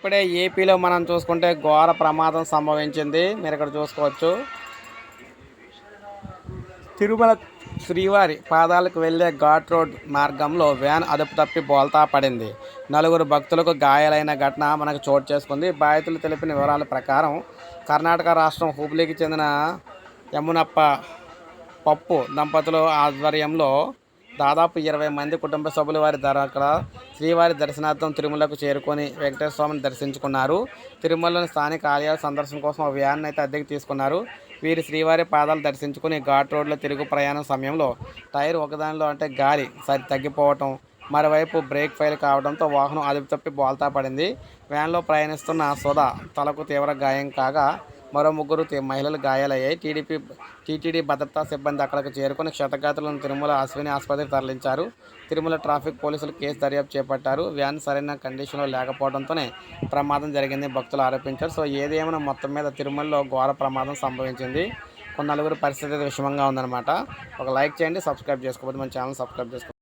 ఇప్పుడే ఏపీలో మనం చూసుకుంటే ఘోర ప్రమాదం సంభవించింది. మీరు ఇక్కడ చూసుకోవచ్చు. తిరుమల శ్రీవారి పాదాలకు వెళ్ళే ఘాట్ రోడ్ మార్గంలో వ్యాన్ అదుపు తప్పి బోల్తా పడింది. నలుగురు భక్తులకు గాయాలైన ఘటన మనకు చోటు చేసుకుంది. బాధితులు తెలిపిన వివరాల ప్రకారం కర్ణాటక రాష్ట్రం హుబ్లీకి చెందిన యమునప్ప పప్పు దంపతుల ఆధ్వర్యంలో దాదాపు ఇరవై మంది కుటుంబ సభ్యులు వారి అక్కడ శ్రీవారి దర్శనార్థం తిరుమలకు చేరుకొని వెంకటేశ్వర స్వామిని దర్శించుకున్నారు. తిరుమలలోని స్థానిక ఆలయాల సందర్శన కోసం ఒక వ్యాన్ అయితే అద్దెకు తీసుకున్నారు. వీరి శ్రీవారి పాదాలు దర్శించుకుని ఘాట్ రోడ్లో తిరుగు ప్రయాణం సమయంలో టైర్ ఒకదానిలో అంటే గాలి సరి తగ్గిపోవటం మరోవైపు బ్రేక్ ఫెయిల్ కావడంతో వాహనం అదుపు తప్పి బోల్తా పడింది. వ్యాన్లో ప్రయాణిస్తున్న సుధా తలకు తీవ్ర గాయం కాగా మరో ముగ్గురు మహిళలు గాయాలయ్యాయి. టీడీపీ టీటీడీ భద్రతా సిబ్బంది అక్కడికి చేరుకుని క్షతగాతులను తిరుమల అశ్విని ఆసుపత్రికి తరలించారు. తిరుమల ట్రాఫిక్ పోలీసులు కేసు దర్యాప్తు చేపట్టారు. వ్యాన్ సరైన కండిషన్లో లేకపోవడంతోనే ప్రమాదం జరిగింది భక్తులు ఆరోపించారు. సో ఏదేమైనా మొత్తం మీద తిరుమలలో ఘోర ప్రమాదం సంభవించింది. కొన్ని నలుగురు పరిస్థితి అయితే విషమంగా ఉందన్నమాట. ఒక లైక్ చేయండి సబ్స్క్రైబ్ చేసుకోకపోతే మన ఛానల్ సబ్స్క్రైబ్ చేసుకోండి